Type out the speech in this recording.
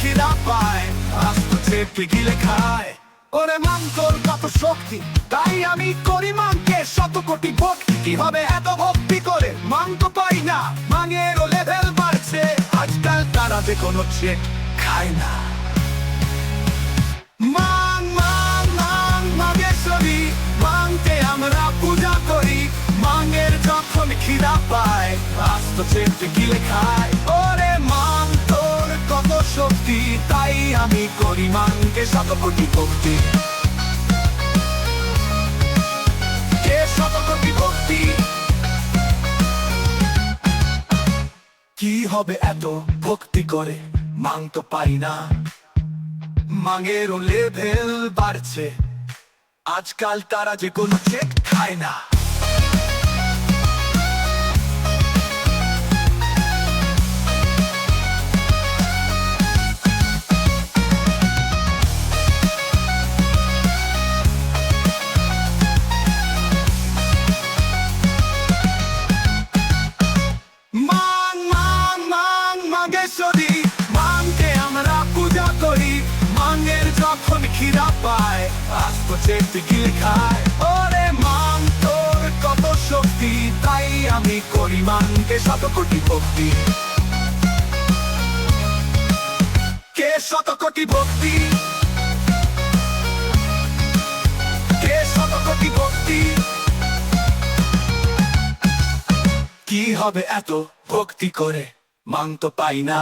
খিদা পায় আস্ত চেপে গিলে খায় ওরে মান কত শক্তি, তাই আমি করি মানকে শত কোটি ভক্তি। কীভাবে এত ভক্তি করে? মান পাই না, মাঙের লেভেল বাড়ছে। আজকাল তারা যে কোনো চেক খায় না। মান মান মান মাগেশ্বরী মানকে আমরা পূজা করি। মাঙের যখন খিদা পায়, আস্ত চেপে গিলে খায় আমি করি মানকে শত কোটি ভক্তি। কে শত কোটি ভক্তি? কি হবে এত ভক্তি করে? মাং তো পাই না। মাঙেরও লেভেল বাড়ছে। আজকাল তারা যে কোনো চেক খায় না। মাগেশ্বরী মানকে আমরা পূজা করি যখন পায় খায়। ওরে তোর কত শক্তি, তাই আমি করি শত কোটি ভক্তি। কে শত কোটি ভক্তি? কে শত কোটি ভক্তি? কি হবে এত ভক্তি করে? মাং তো পাই না